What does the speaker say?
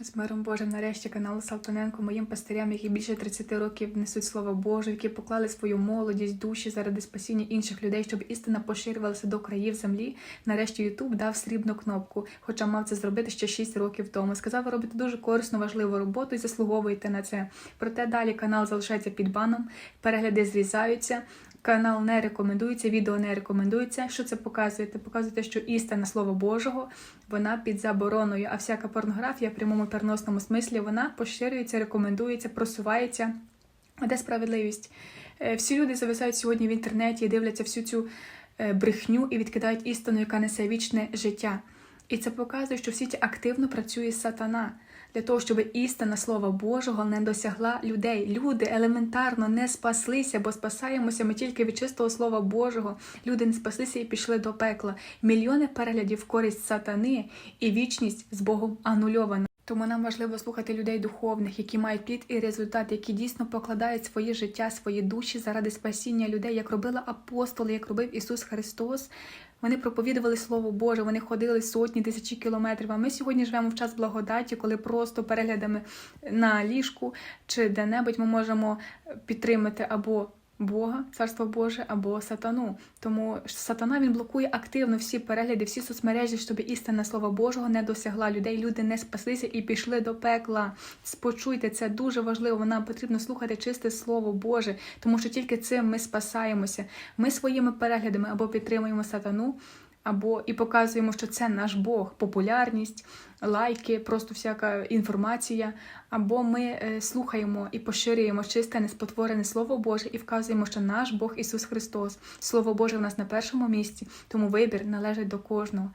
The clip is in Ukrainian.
З миром Божим, нарешті каналу Салтаненко, моїм пастирям, які більше 30 років несуть слово Боже, які поклали свою молодість, душі заради спасіння інших людей, щоб істина поширювалася до країв землі. Нарешті Ютуб дав срібну кнопку, хоча мав це зробити ще 6 років тому. Сказав, ви робите дуже корисну, важливу роботу і заслуговуєте на це. Проте далі канал залишається під баном, перегляди зрізаються. Канал не рекомендується, відео не рекомендується. Що це показує? Це показує те, що істина Слова Божого вона під забороною, а всяка порнографія прямому переносному смислі вона поширюється, рекомендується, просувається. Де справедливість? Е, Всі люди зависають сьогодні в інтернеті і дивляться всю цю е, брехню і відкидають істину, яка несе вічне життя. І це показує, що в світі активно працює сатана для того, щоб істина Слова Божого не досягла людей. Люди елементарно не спаслися, бо спасаємося ми тільки від чистого Слова Божого. Люди не спаслися і пішли до пекла. Мільйони переглядів в користь сатани і вічність з Богом анульована. Тому нам важливо слухати людей духовних, які мають плід і результат, які дійсно покладають своє життя, свої душі заради спасіння людей, як робили апостоли, як робив Ісус Христос. Вони проповідували Слово Боже, вони ходили сотні, тисячі кілометрів. А ми сьогодні живемо в час благодаті, коли просто переглядами на ліжку чи де-небудь ми можемо підтримати або Бога, царство Боже, або сатану. Тому сатана він блокує активно всі перегляди, всі соцмережі, щоб істина слова Божого не досягла людей. Люди не спаслися і пішли до пекла. Спочуйте, це дуже важливо. Нам потрібно слухати чисте слово Боже, тому що тільки цим ми спасаємося. Ми своїми переглядами або підтримуємо сатану. Або і показуємо, що це наш Бог, популярність, лайки, просто всяка інформація. Або ми е, слухаємо і поширюємо чисте, неспотворене Слово Боже і вказуємо, що наш Бог Ісус Христос, Слово Боже в нас на першому місці, тому вибір належить до кожного.